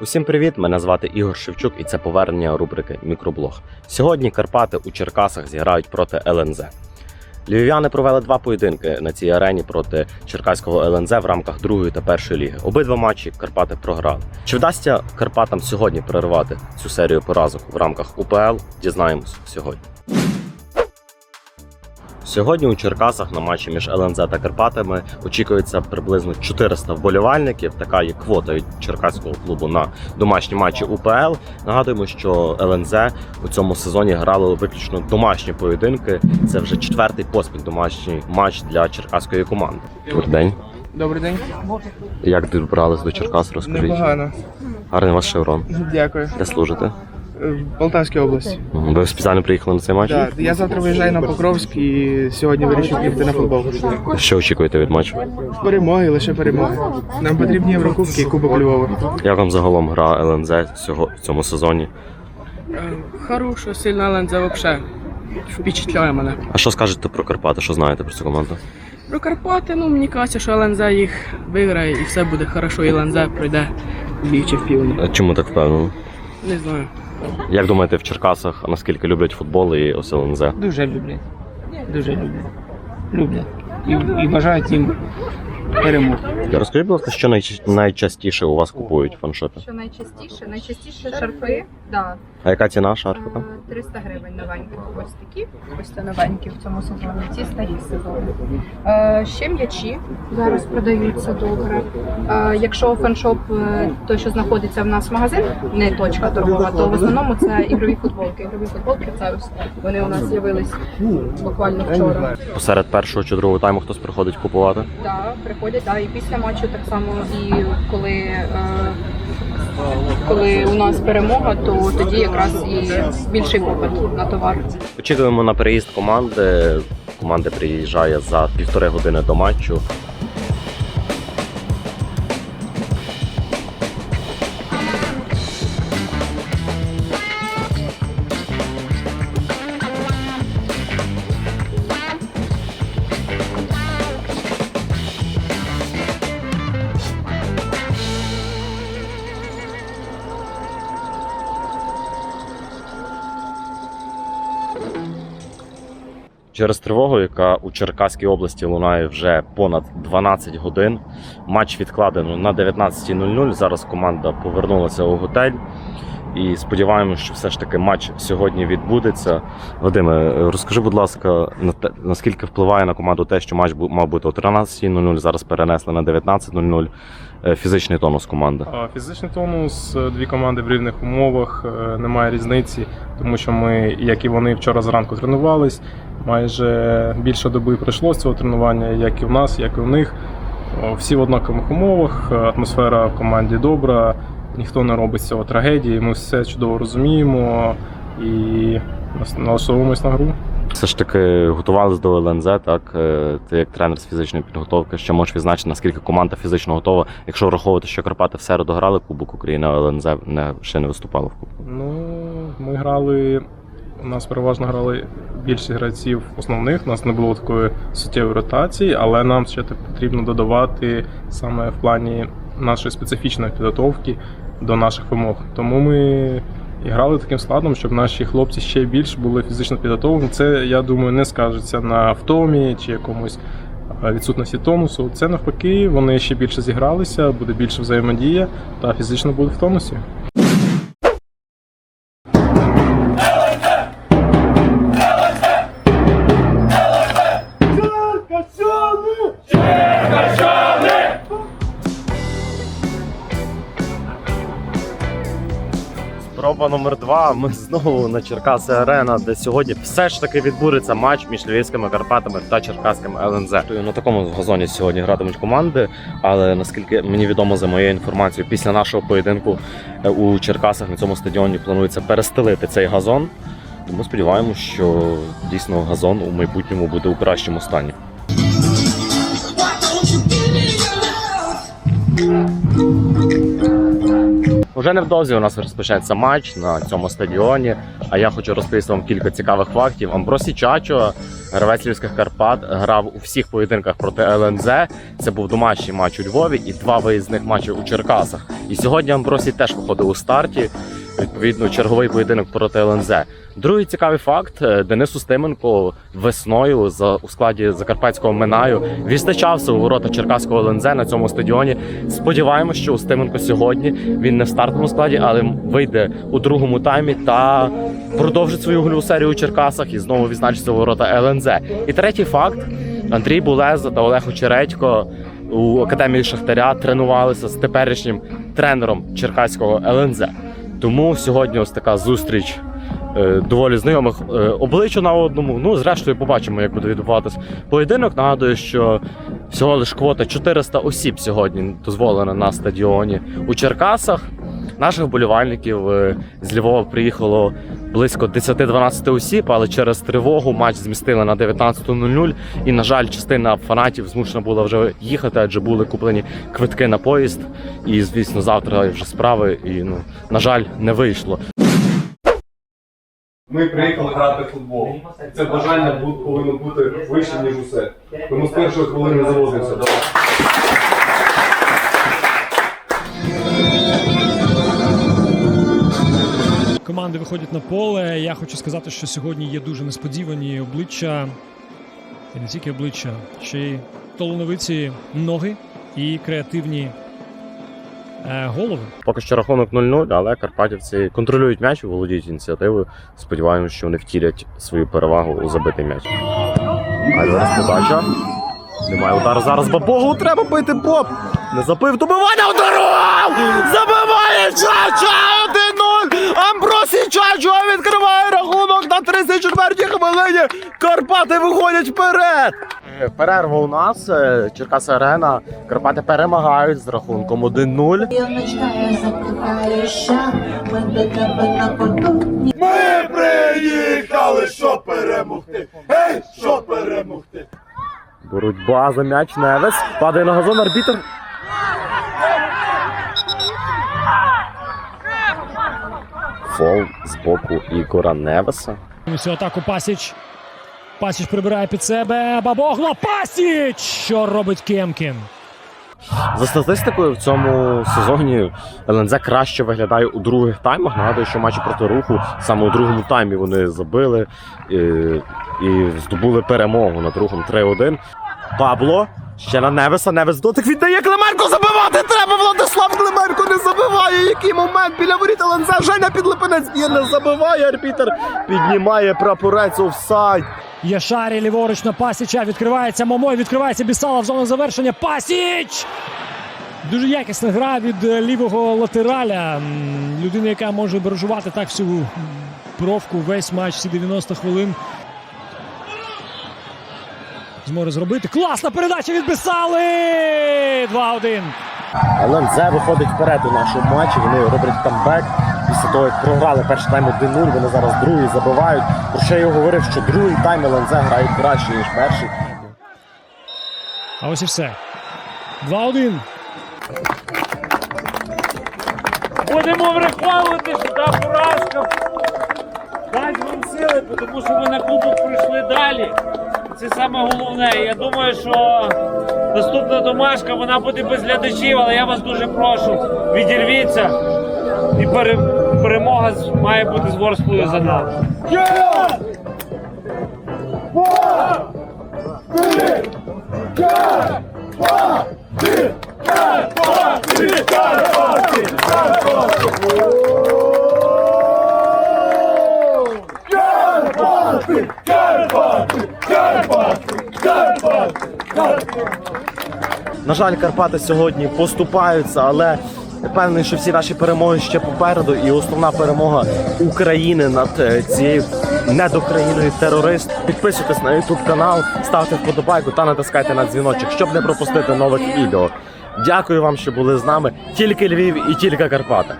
Усім привіт! Мене звати Ігор Шевчук і це повернення рубрики Мікроблог. Сьогодні Карпати у Черкасах зіграють проти ЛНЗ. Львів'яни провели два поєдинки на цій арені проти черкаського ЛНЗ в рамках другої та першої ліги. Обидва матчі Карпати програли. Чи вдасться Карпатам сьогодні перервати цю серію поразок в рамках УПЛ? Дізнаємось сьогодні. Сьогодні у Черкасах на матчі між ЛНЗ та Карпатами очікується приблизно 400 вболівальників. Така є квота від черкаського клубу на домашні матчі УПЛ. Нагадуємо, що ЛНЗ у цьому сезоні грало виключно домашні поєдинки. Це вже четвертий поспіль домашній матч для черкаської команди. Добрий день. Добрий день. Як добрались до Черкас? Розкажіть. Непогано. Гарний ваш шеврон. Дякую. Де служите? Е, В Полтавській області. Ви спеціально приїхали на цей матч? Так, я завтра виїжджаю на Покровськ і сьогодні вирішив їхати на футбол. Що очікуєте від матчу? Перемоги, лише перемоги. Нам потрібні Єврокубки і Кубок Львова. Як вам загалом гра ЛНЗ цього в цьому сезоні? Хорошая, сильная ланза вообще. Впечатляє мене. А що скажете про Карпати? Що знаєте про цю команду? Про Карпати, ну мені кажеться, що Ленза їх виграє і все буде хорошо, і Ленза пройде в Ліг Чемпіонів. А Чому так впевнено? Не знаю. Як думаєте, в Черкасах наскільки люблять футбол і ОСЛНЗ? Дуже люблять. Дуже люблять. Люблять. І, і бажають їм перемог. Розкажіть, будь ласка, що найч- найчастіше у вас купують в фаншопі? Що найчастіше? Найчастіше шарфи, да, А яка ціна шарфика? е, 300 гривень новенькі. Ось такі, ось це новенькі в цьому сезоні, ці старі сезони. Е, ще м'ячі зараз продаються добре. Е, якщо фаншоп, е, той, що знаходиться в нас магазин, не точка торгова, то в основному це ігрові футболки. Ігрові футболки це ось вони у нас з'явились буквально вчора. Посеред першого чи другого тайму хтось приходить купувати? Да, приходять, да, і після матчу так само, і коли, е, коли у нас перемога, то тоді якраз і більший попит на товар. Очікуємо на переїзд команди. Команда приїжджає за півтори години до матчу. Через тривогу, яка у Черкаській області лунає вже понад 12 годин. Матч відкладено на 19.00. Зараз команда повернулася у готель. І сподіваємося, що все ж таки матч сьогодні відбудеться. Вадиме, розкажи, будь ласка, наскільки впливає на команду те, що матч мав бути о 13.00, зараз перенесли на 19.00. Е, Фізичний тонус команди. Фізичний тонус, е, дві команди в рівних умовах, е, немає різниці, тому що ми, як і вони, вчора зранку тренувались. Майже більше доби пройшло з цього тренування, як і в нас, як і в них. Всі в однакових умовах, е, атмосфера в команді добра, ніхто не робить з цього трагедії. Ми все чудово розуміємо і налаштовуємось на гру. Все ж таки готувалися до ЛНЗ, так? Е, Ти як тренер з фізичної підготовки, що можеш відзначити, наскільки команда фізично готова, якщо враховувати, що Карпати в середу грали Кубок України, а ЛНЗ не, ще не виступало в Кубку. Ну, ми грали. У нас переважно грали більшість гравців основних. У нас не було такої суттєвої ротації, але нам ще потрібно додавати саме в плані нашої специфічної підготовки до наших вимог. Тому ми і грали таким складом, щоб наші хлопці ще більш були фізично підготовлені. Це, я думаю, не скажеться на втомі чи якомусь відсутності тонусу. Це навпаки, вони ще більше зігралися, буде більше взаємодія та фізично будуть в тонусі. Проба номер два. Ми знову на Черкаси Арена, де сьогодні все ж таки відбудеться матч між львівськими Карпатами та Черкаським ЛНЗ. На такому газоні сьогодні гратимуть команди, але наскільки мені відомо за моєю інформацією, після нашого поєдинку е, у Черкасах на цьому стадіоні планується перестелити цей газон. Тому сподіваємося, що дійсно газон у майбутньому буде у кращому стані. Уже невдовзі у нас розпочнеться матч на цьому стадіоні. А я хочу розповісти вам кілька цікавих фактів. Амбросі Чачо, гравець Львівських Карпат, грав у всіх поєдинках проти ЛНЗ. Це був домашній матч у Львові і два виїзних матчі у Черкасах. І сьогодні Амбросі теж виходив у старті. Відповідно, черговий поєдинок проти ЛНЗ. Другий цікавий факт: е, Денис Устименко весною за у складі закарпатського Минаю відзначався у ворота Черкаського ЛНЗ на цьому стадіоні. Сподіваємося, що Устименко сьогодні він не в стартовому складі, але вийде у другому таймі та продовжить свою гольову серію у Черкасах і знову відзначиться у ворота ЛНЗ. І третій факт: Андрій Булеза та Олег Очередько у академії Шахтаря тренувалися з теперішнім тренером Черкаського ЛНЗ. Тому сьогодні ось така зустріч е, доволі знайомих обличчя на одному. Ну, зрештою, побачимо, як буде відбуватись поєдинок. Нагадую, що всього лиш квота 400 осіб сьогодні дозволена на стадіоні у Черкасах. Наших вболівальників е, з Львова приїхало близько 10-12 осіб, але через тривогу матч змістили на 19.00. І, на жаль, частина фанатів змушена була вже їхати, адже були куплені квитки на поїзд. І, звісно, завтра вже справи. І, ну, на жаль, не вийшло. Ми приїхали грати в футбол. Це бажання повинно бути вище, ніж усе. Тому з першої хвилини завозимося. Команди виходять на поле. Я хочу сказати, що сьогодні є дуже несподівані обличчя, і не тільки обличчя, ще й талановиті ноги і креативні е, голови. Поки що рахунок 0-0, але карпатівці контролюють м'яч, володіють ініціативою. Сподіваємося, що вони втілять свою перевагу у забитий м'яч. А зараз подача. Немає удару зараз Бабогу. Треба бити Боб. Не забив добивання удару! Забиває Чача 1-0! Амбросій Чачо відкриває рахунок на 34-й хвилині. Карпати виходять вперед. Е, Перерва у нас. е, Черкаса Арена. Карпати перемагають з рахунком 1-0. Юночка, я закликаю, що ми до тебе на поту. Боротьба за м'яч Невес. Падає на газон арбітр. Фол з боку Ігора Невеса. Цю атаку Пасіч. Пасіч прибирає під себе. Бабогло Пасіч! Що робить Кемкін? За статистикою в цьому сезоні ЛНЗ краще виглядає у других таймах. Нагадую, що матчі проти руху саме у другому таймі вони забили і, і здобули перемогу над рухом 3-1. Пабло ще на Невеса. Невес дотик віддає Клименко забивати треба. Владислав Клименко не забиває. Який момент біля воріт ЛНЗ. Женя Підлипинець і не забиває. Арбітер піднімає прапорець офсайд. Яшарі ліворуч на Пасіча. Відкривається Момой, відкривається Бісала в зону завершення. Пасіч! Дуже якісна гра від е, лівого латераля. Людина, яка може баражувати так всю бровку весь матч, всі 90 хвилин. Зможе зробити. Класна передача від Бісали! 2-1. ЛНЗ виходить вперед у нашому матчі. Вони роблять камбек. Після того, як програли перший тайм 1-0, вони зараз другий забивають. Про що я говорив, що другий тайм ЛНЗ грають краще, ніж перший. А ось і все. 2-1. Будемо враховувати, що та поразка дасть вам сили, тому що ви на кубок прийшли далі. Це саме головне. Я думаю, що наступна домашка вона буде без глядачів, але я вас дуже прошу, відірвіться. І пере- перемога має бути з Ворсклою за нами. На жаль, Карпати сьогодні поступаються, але впевнений, що всі наші перемоги ще попереду. І основна перемога України над е, цією недокраїною терорист. Підписуйтесь на YouTube канал, ставте вподобайку та натискайте на дзвіночок, щоб не пропустити нових відео. Дякую вам, що були з нами. Тільки Львів і тільки Карпати.